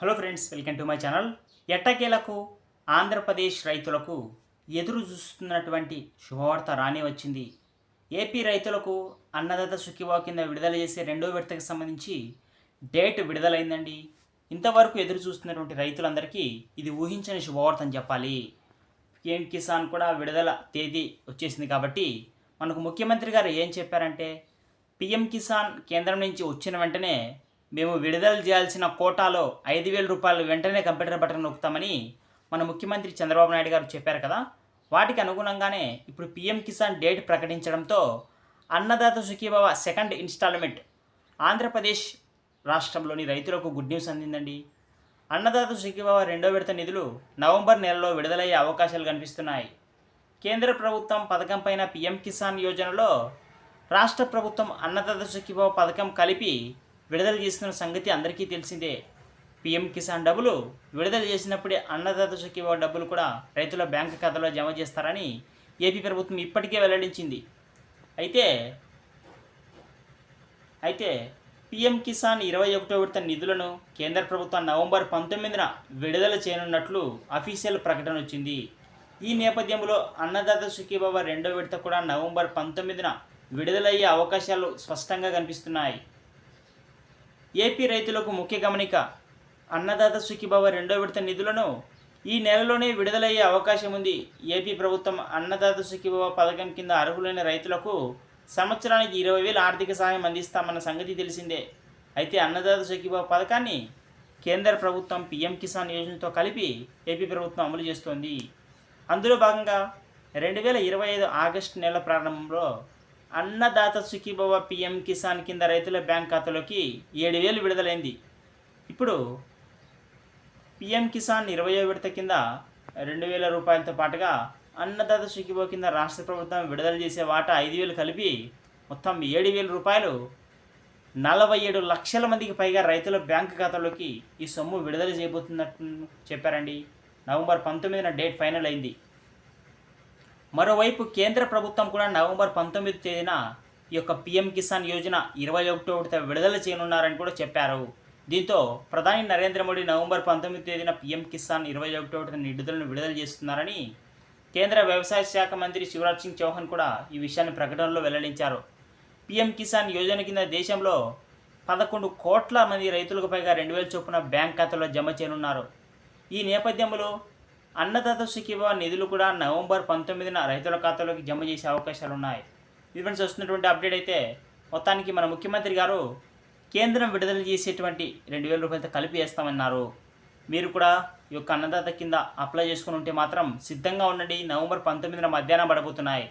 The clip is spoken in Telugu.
Hello friends welcome to my channel. ఎట్టకేలకు ఆంధ్రప్రదేశ్ రైతులకు ఎదురు చూస్తున్నటువంటి శుభవార్త రాని వచ్చింది. ఏపీ రైతులకు అన్నదాత సుఖివా కింద విడుదల చేసే రెండో విడతకు సంబంధించి డేట్ విడుదలైందండి. ఇంతవరకు ఎదురు చూస్తున్నటువంటి రైతులందరికీ ఇది ఊహించని శుభవార్త అని చెప్పాలి. పిఎం కిసాన్ కూడా విడుదల తేదీ వచ్చేసింది కాబట్టి మనకు ముఖ్యమంత్రి గారు ఏం చెప్పారంటే పిఎం కిసాన్ కేంద్రం నుంచి వచ్చిన వెంటనే మేము విడుదల చేయాల్సిన కోటాలో ఐదు వేల రూపాయలు వెంటనే కంప్యూటర్ బటన్ నొక్కుతామని మన ముఖ్యమంత్రి చంద్రబాబు నాయుడు గారు చెప్పారు కదా. వాటికి అనుగుణంగానే ఇప్పుడు పిఎం కిసాన్ డేట్ ప్రకటించడంతో అన్నదాత సుఖీభావ సెకండ్ ఇన్స్టాల్మెంట్ ఆంధ్రప్రదేశ్ రాష్ట్రంలోని రైతులకు గుడ్ న్యూస్ అందిందండి. అన్నదాత సుఖీభావ రెండో విడత నిధులు నవంబర్ నెలలో విడుదలయ్యే అవకాశాలు కనిపిస్తున్నాయి. కేంద్ర ప్రభుత్వం పథకం పైన పిఎం కిసాన్ యోజనలో రాష్ట్ర ప్రభుత్వం అన్నదాత సుఖీభావ పథకం కలిపి విడుదల చేస్తున్న సంగతి అందరికీ తెలిసిందే. పిఎం కిసాన్ డబ్బులు విడుదల చేసినప్పుడే అన్నదాత సుఖీభవ డబ్బులు కూడా రైతుల బ్యాంకు ఖాతాలో జమ చేస్తారని ఏపీ ప్రభుత్వం ఇప్పటికే వెల్లడించింది. అయితే అయితే పిఎం కిసాన్ ఇరవై ఒకటో విడత నిధులను కేంద్ర ప్రభుత్వం నవంబర్ పంతొమ్మిదిన విడుదల చేయనున్నట్లు అఫీషియల్ ప్రకటన వచ్చింది. ఈ నేపథ్యంలో అన్నదాత సుఖీబాబా రెండో విడత కూడా నవంబర్ పంతొమ్మిదిన విడుదలయ్యే అవకాశాలు స్పష్టంగా కనిపిస్తున్నాయి. ఏపీ రైతులకు ముఖ్య గమనిక అన్నదాత సుఖీభవ రెండో విడత నిధులను ఈ నెలలోనే విడుదలయ్యే అవకాశం ఉంది. ఏపీ ప్రభుత్వం అన్నదాత సుఖీభవ పథకం కింద అర్హులైన రైతులకు సంవత్సరానికి ఇరవై వేల ఆర్థిక సహాయం అందిస్తామన్న సంగతి తెలిసిందే. అయితే అన్నదాత సుఖీభవ పథకాన్ని కేంద్ర ప్రభుత్వం పీఎం కిసాన్ యోజనతో కలిపి ఏపీ ప్రభుత్వం అమలు చేస్తోంది. అందులో భాగంగా రెండు వేల ఇరవై ఐదు ఆగస్టు నెల ప్రారంభంలో అన్నదాత సుఖీభవ పిఎం కిసాన్ కింద రైతుల బ్యాంక్ ఖాతాలోకి ఏడు వేలు విడుదలైంది. ఇప్పుడు పిఎం కిసాన్ ఇరవయో విడత కింద రెండు వేల రూపాయలతో పాటుగా అన్నదాత సుఖీభవ కింద రాష్ట్ర ప్రభుత్వం విడుదల చేసే వాటా ఐదు వేలు కలిపి మొత్తం ఏడు వేల రూపాయలు నలభై ఏడు లక్షల మందికి పైగా రైతుల బ్యాంక్ ఖాతాలోకి ఈ సొమ్ము విడుదల చేయబోతున్నట్టు చెప్పారండి. నవంబర్ పంతొమ్మిదిన డేట్ ఫైనల్ అయింది. మరోవైపు కేంద్ర ప్రభుత్వం కూడా నవంబర్ పంతొమ్మిది తేదీన ఈ యొక్క పిఎం కిసాన్ యోజన ఇరవై ఒకటో విడుదల చేయనున్నారని కూడా చెప్పారు. దీంతో ప్రధాని నరేంద్ర మోడీ నవంబర్ పంతొమ్మిది తేదీన పిఎం కిసాన్ ఇరవై ఒకటో నిధులను విడుదల చేస్తున్నారని కేంద్ర వ్యవసాయ శాఖ మంత్రి శివరాజ్ సింగ్ చౌహాన్ కూడా ఈ విషయాన్ని ప్రకటనలో వెల్లడించారు. పిఎం కిసాన్ యోజన కింద దేశంలో పదకొండు కోట్ల మంది రైతులకు పైగా రెండు వేల చొప్పున బ్యాంక్ ఖాతాలో జమ చేయనున్నారు. ఈ నేపథ్యంలో అన్నదాత సుఖీభవ నిధులు కూడా నవంబర్ పంతొమ్మిదిన రైతుల ఖాతాలోకి జమ చేసే అవకాశాలు ఉన్నాయి ఇది ఫ్రెండ్స్ వస్తున్నటువంటి అప్డేట్ అయితే మొత్తానికి మన ముఖ్యమంత్రి గారు కేంద్రం విడుదల చేసేటువంటి రెండు వేల రూపాయలతో కలిపి వేస్తామన్నారు. మీరు కూడా ఈ యొక్క అన్నదాత కింద అప్లై చేసుకుని ఉంటే మాత్రం సిద్ధంగా ఉండండి. నవంబర్ పంతొమ్మిదిన మధ్యాహ్నం పడబోతున్నాయి.